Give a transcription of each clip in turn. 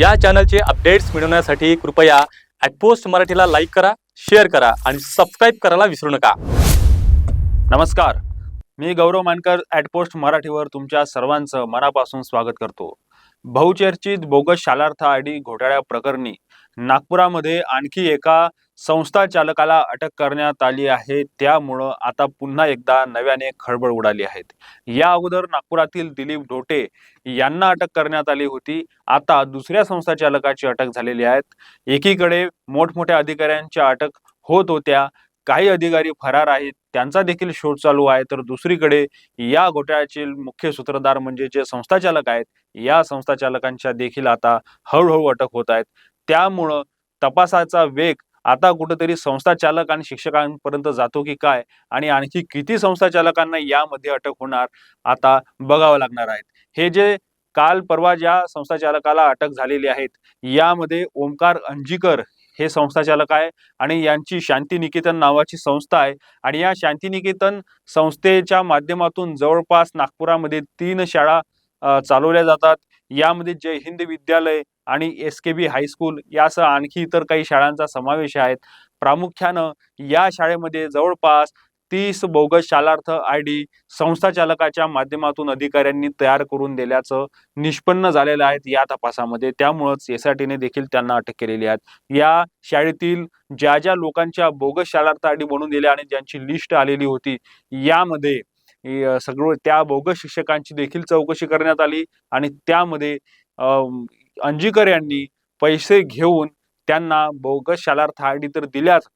या चॅनलचे अपडेट्स मिळवण्यासाठी कृपया ॲटपोस्ट मराठीला लाईक करा शेअर करा आणि सबस्क्राईब करायला विसरू नका. नमस्कार. मी गौरव मानकर ॲटपोस्ट मराठीवर तुमच्या सर्वांचं मनापासून स्वागत करतो. बहुचर्चित बोगस शालार्थ आय डी घोटाळ्या प्रकरणी नागपुरामध्ये आणखी एका संस्था चालकाला अटक करण्यात आली आहे. त्यामुळं आता पुन्हा एकदा नव्याने खळबळ उडाली आहेत या अगोदर नागपुरातील दिलीप ढोटे यांना अटक करण्यात आली होती. आता दुसऱ्या संस्था चालकाची अटक झालेली आहेत एकीकडे मोठमोठ्या अधिकाऱ्यांच्या अटक होत होत्या. काही अधिकारी फरार आहेत. त्यांचा देखील शोध चालू आहे. तर दुसरीकडे या घोटाळ्याचे मुख्य सूत्रधार म्हणजे जे संस्था चालक आहेत या संस्था चालकांच्या देखील आता हळूहळू अटक होत आहेत. त्यामुळं तपासाचा वेग आता कुठेतरी संस्था चालक आणि शिक्षकांपर्यंत जातो की काय? आणि आणखी किती संस्था चालकांना यामध्ये अटक होणार? आता बघावं लागणार आहेत. हे जे काल परवा ज्या संस्था चालकाला अटक झालेली आहेत यामध्ये ओमकार अंजीकर हे संस्था चालक आहे आणि यांची शांतिनिकेतन नावाची संस्था आहे. आणि या शांतिनिकेतन संस्थेच्या माध्यमातून जवळपास नागपुरामध्ये तीन शाळा चालवल्या जातात. यामध्ये जय हिंद विद्यालय आणि एस के बी हायस्कूल यासह आणखी इतर काही शाळांचा समावेश आहे. प्रामुख्यानं या शाळेमध्ये जवळपास तीस बोगस शालार्थ आय डी संस्था चालकाच्या माध्यमातून अधिकाऱ्यांनी तयार करून दिल्याचं निष्पन्न झालेलं आहे या तपासामध्ये. त्यामुळंच एस आय टीने देखील त्यांना अटक केलेली आहे. या शाळेतील ज्या ज्या लोकांच्या बोगस शालार्थ आय डी बनवून दिल्या आणि ज्यांची लिस्ट आलेली होती यामध्ये सगळं त्या बोगस शिक्षकांची देखील चौकशी करण्यात आली आणि त्यामध्ये अंजीकर यांनी पैसे घेऊन त्यांना बोगस शालार्थ आय तर दिल्याच.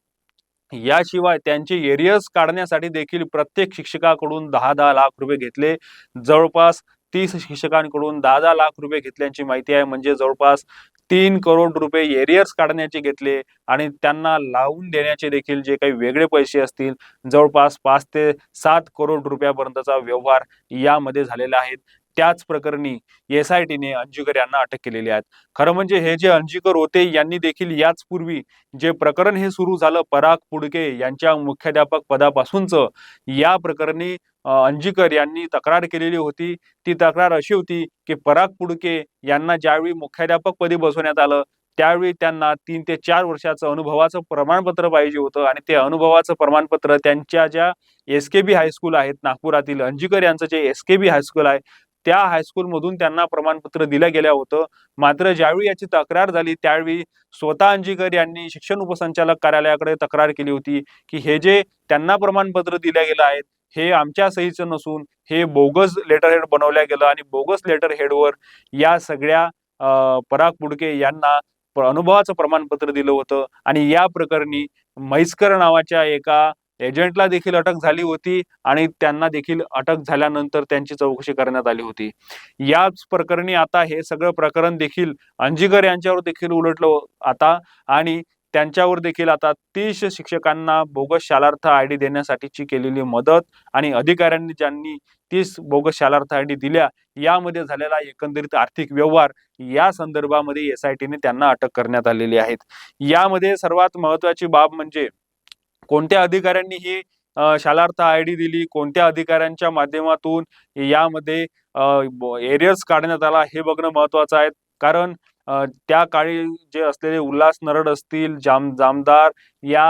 याशिवाय त्यांचे एरियर्स काढण्यासाठी देखील प्रत्येक शिक्षकाकडून दहा दहा लाख रुपये घेतले. जवळपास तीस शिक्षकांकडून दहा दहा लाख रुपये घेतल्याची माहिती आहे. म्हणजे जवळपास तीन करोड रुपये एरियर्स काढण्याचे घेतले आणि त्यांना लावून देण्याचे देखील जे काही वेगळे पैसे असतील जवळपास पाच ते सात करोड रुपयापर्यंतचा व्यवहार यामध्ये झालेला आहे. त्याच प्रकरणी एस आय टीने अंजीकर यांना अटक केलेली आहे. खरं म्हणजे हे जे अंजीकर होते यांनी देखील याच पूर्वी जे प्रकरण हे सुरू झालं पराग पुडके यांच्या मुख्याध्यापक पदापासूनचं या प्रकरणी अंजीकर यांनी तक्रार केलेली होती. ती तक्रार अशी होती की पराग पुडके यांना ज्यावेळी मुख्याध्यापक पदी बसवण्यात आलं त्यावेळी त्यांना तीन ते चार वर्षाचं अनुभवाचं प्रमाणपत्र पाहिजे होतं आणि ते अनुभवाचं प्रमाणपत्र त्यांच्या ज्या एस के बी हायस्कूल आहेत नागपुरातील अंजीकर यांचं जे एस के बी हायस्कूल आहे त्या हायस्कूलमधून त्यांना प्रमाणपत्र दिलं गेलं होतं. मात्र ज्यावेळी याची तक्रार झाली त्यावेळी स्वतः अंजीकर यांनी शिक्षण उपसंचालक कार्यालयाकडे तक्रार केली होती की हे जे त्यांना प्रमाणपत्र दिल्या गेलं आहेत हे आमच्या सहीचं नसून हे बोगस लेटर हेड बनवल्या गेलं आणि बोगस लेटर हेडवर या सगळ्या पराग पुडके यांना अनुभवाचं प्रमाणपत्र दिलं होतं. आणि या प्रकरणी म्हैसकर नावाच्या एका एजंटला देखील अटक झाली होती आणि त्यांना देखील अटक झाल्यानंतर त्यांची चौकशी करण्यात आली होती. याच प्रकरणी आता हे सगळं प्रकरण देखील अंजीकर यांच्यावर देखील उलटलं आता आणि त्यांच्यावर देखील आता तीस शिक्षकांना बोगस शालार्थ आय डी देण्यासाठीची केलेली मदत आणि अधिकाऱ्यांनी ज्यांनी तीस बोगस शालार्थ आय डी दिल्या यामध्ये झालेला एकंदरीत आर्थिक व्यवहार या संदर्भामध्ये एस आय टीने त्यांना अटक करण्यात आलेली आहेत यामध्ये सर्वात महत्वाची बाब म्हणजे कोणत्या अधिकाऱ्यांनी ही शालार्थ आय डी दिली? कोणत्या अधिकाऱ्यांच्या माध्यमातून यामध्ये एरियर्स काढण्यात आला? हे बघणं महत्वाचं आहे. कारण त्या काळी जे असलेले उल्हास नरड असतील जाम जामदार या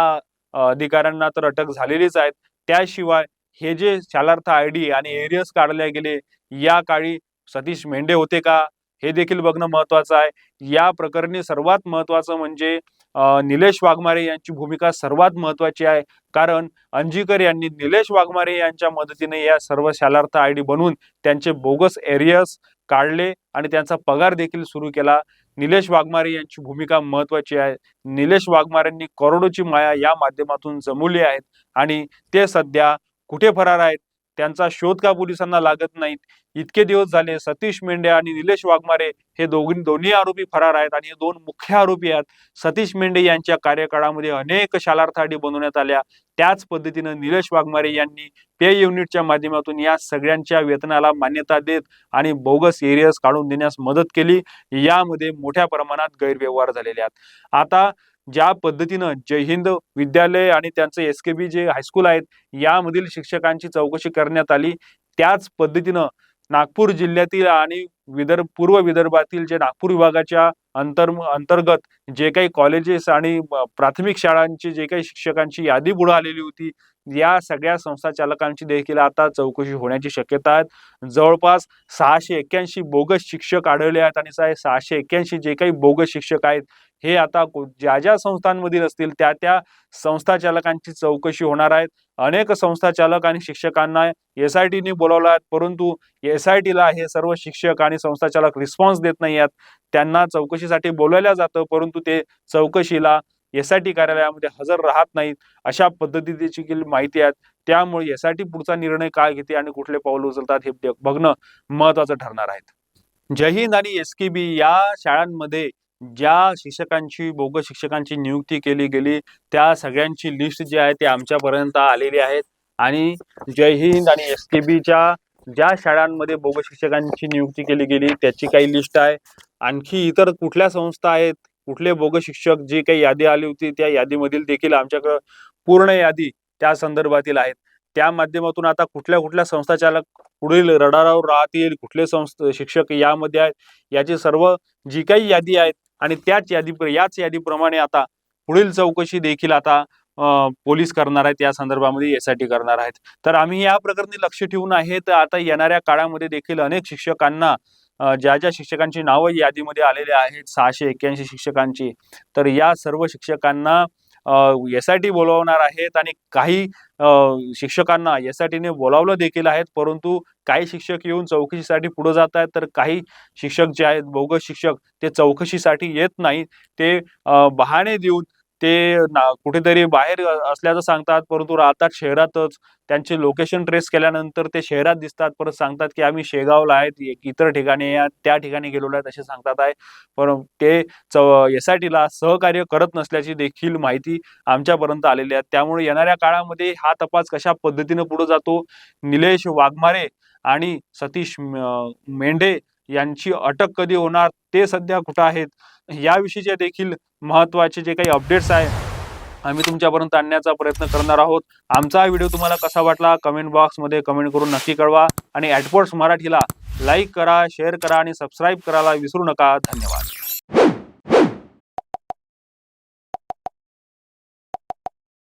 अधिकाऱ्यांना तर अटक झालेलीच आहेत. त्याशिवाय हे जे शालार्थ आय डी आणि एरियर्स काढले गेले या काळी सतीश मेंढे होते का? हे देखील बघणं महत्वाचं आहे. या प्रकरणी सर्वात महत्वाचं म्हणजे निलेश वाघमारे यांची भूमिका सर्वात महत्वाची आहे. कारण अंजीकर यांनी निलेश वाघमारे यांच्या मदतीने या सर्व शालार्थ आय डी बनवून त्यांचे बोगस एरियर्स काढले आणि त्यांचा पगार देखील सुरू केला. निलेश वाघमारे यांची भूमिका महत्वाची आहे. निलेश वाघमारेंनी करोडोची माया या माध्यमातून जमवली आहेत आणि ते सध्या कुठे फरार आहेत? त्यांचा शोध का पोलिसांना लागत नाहीत? इतके दिवस झाले सतीश मेंढे आणि निलेश वाघमारे हे दोघी दोन्ही आरोपी फरार आहेत आणि हे दोन मुख्य आरोपी आहेत. सतीश मेंढे यांच्या कार्यकाळामध्ये अनेक शालार्थाडी बनवण्यात आल्या. त्याच पद्धतीनं निलेश वाघमारे यांनी पे युनिटच्या माध्यमातून या सगळ्यांच्या वेतनाला मान्यता देत आणि बोगस एरियर्स काढून देण्यास मदत केली. यामध्ये मोठ्या प्रमाणात गैरव्यवहार झालेले आहेत. आता ज्या पद्धतीनं जय हिंद विद्यालय आणि त्यांचं एस के बी जे हायस्कूल आहेत यामधील शिक्षकांची चौकशी करण्यात आली. त्याच पद्धतीनं नागपूर जिल्ह्यातील आणि विदर्भ पूर्व विदर्भातील जे नागपूर विभागाच्या अंतर अंतर्गत जे काही कॉलेजेस आणि प्राथमिक शाळांची जे काही शिक्षकांची यादी पुढे आलेली होती या सगळ्या संस्था चालकांची देखील आता चौकशी होण्याची शक्यता आहे जवळपास सहाशे एक्क्याऐंशी बोगस शिक्षक आढळले आहेत आणि सहाशे एक्क्याऐंशी जे काही बोगस शिक्षक आहेत हे आता ज्या ज्या संस्थांमधील असतील त्या त्या संस्था चालकांची चौकशी होणार आहेत. अनेक संस्था चालक आणि शिक्षकांना एस आय टीने बोलावलं आहेत परंतु एस आय टीला हे सर्व शिक्षक आणि संस्था चालक रिस्पॉन्स देत नाही आहेत. त्यांना चौकशीसाठी बोलावलं जातं परंतु ते चौकशीला एस आय टी कार्यालयामध्ये हजर राहत नाहीत. अशा पद्धतीची माहिती आहेत. त्यामुळे एस आय टी पुढचा निर्णय काय घेते आणि कुठले पाऊल उचलतात हे बघणं महत्वाचं ठरणार आहे जय हिंद आणि एस के बी या शाळांमध्ये ज्या शिक्षकांची बोगस शिक्षकांची नियुक्ती केली गेली त्या सगळ्यांची लिस्ट जी आहे ती आमच्यापर्यंत आलेली आहेत. आणि जय हिंद आणि एस के बीच्या ज्या शाळांमध्ये बोगस शिक्षकांची नियुक्ती केली गेली त्याची काही लिस्ट आहे. आणखी इतर कुठल्या संस्था आहेत कुठले बोग शिक्षक जी काही यादी आली होती त्या यादीमधील देखील आमच्याकडं पूर्ण यादी त्या संदर्भातील आहेत. त्या माध्यमातून आता कुठल्या कुठल्या संस्था चालक पुढील रडारावर राहतील कुठले संस्था शिक्षक यामध्ये आहेत याची सर्व जी काही यादी आहेत आणि त्याच यादी याच यादीप्रमाणे आता पुढील चौकशी देखील आता पोलीस करणार आहेत या संदर्भामध्ये एस आय टी करणार आहेत. तर आम्ही या प्रकरणी लक्ष ठेवून आहे तर आता येणाऱ्या काळामध्ये देखील अनेक शिक्षकांना ज्या ज्या शिक्षकांची नावं यादीमध्ये आलेली आहेत सहाशे एक्क्याऐंशी शिक्षकांची तर या सर्व शिक्षकांना एस आय टी बोलावणार आहेत आणि काही शिक्षकांना एस आय टीने बोलावलं देखील आहेत परंतु काही शिक्षक येऊन चौकशीसाठी पुढे जात आहेत तर काही शिक्षक जे आहेत बोगस शिक्षक ते चौकशीसाठी येत नाहीत. ते बहाणे देऊन ते ना कुठेतरी बाहेर असल्याचं सांगतात परंतु राहतात शहरातच. त्यांचे लोकेशन ट्रेस केल्यानंतर ते शहरात दिसतात. परत सांगतात की आम्ही शेगावला आहेत एक इतर ठिकाणी या त्या ठिकाणी गेलेलो आहेत असे सांगतात आहे. पण ते एस आय टीला सहकार्य करत नसल्याची देखील माहिती आमच्यापर्यंत आलेली आहे. त्यामुळे येणाऱ्या काळामध्ये हा तपास कशा पद्धतीने पुढे जातो? निलेश वाघमारे आणि सतीश मेंढे यांची अटक कधी होणार? ते सध्या कुठं आहेत? याविषयीच्या देखील महत्त्वाचे जे काही अपडेट्स आहे आम्ही तुमच्यापर्यंत आणण्याचा प्रयत्न करणार आहोत. आमचा हा व्हिडिओ तुम्हाला कसा वाटला कमेंट बॉक्समध्ये कमेंट करून नक्की कळवा. आणि ॲडपोर्ट्स मराठीला लाईक करा शेअर करा आणि सबस्क्राईब करायला विसरू नका. धन्यवाद.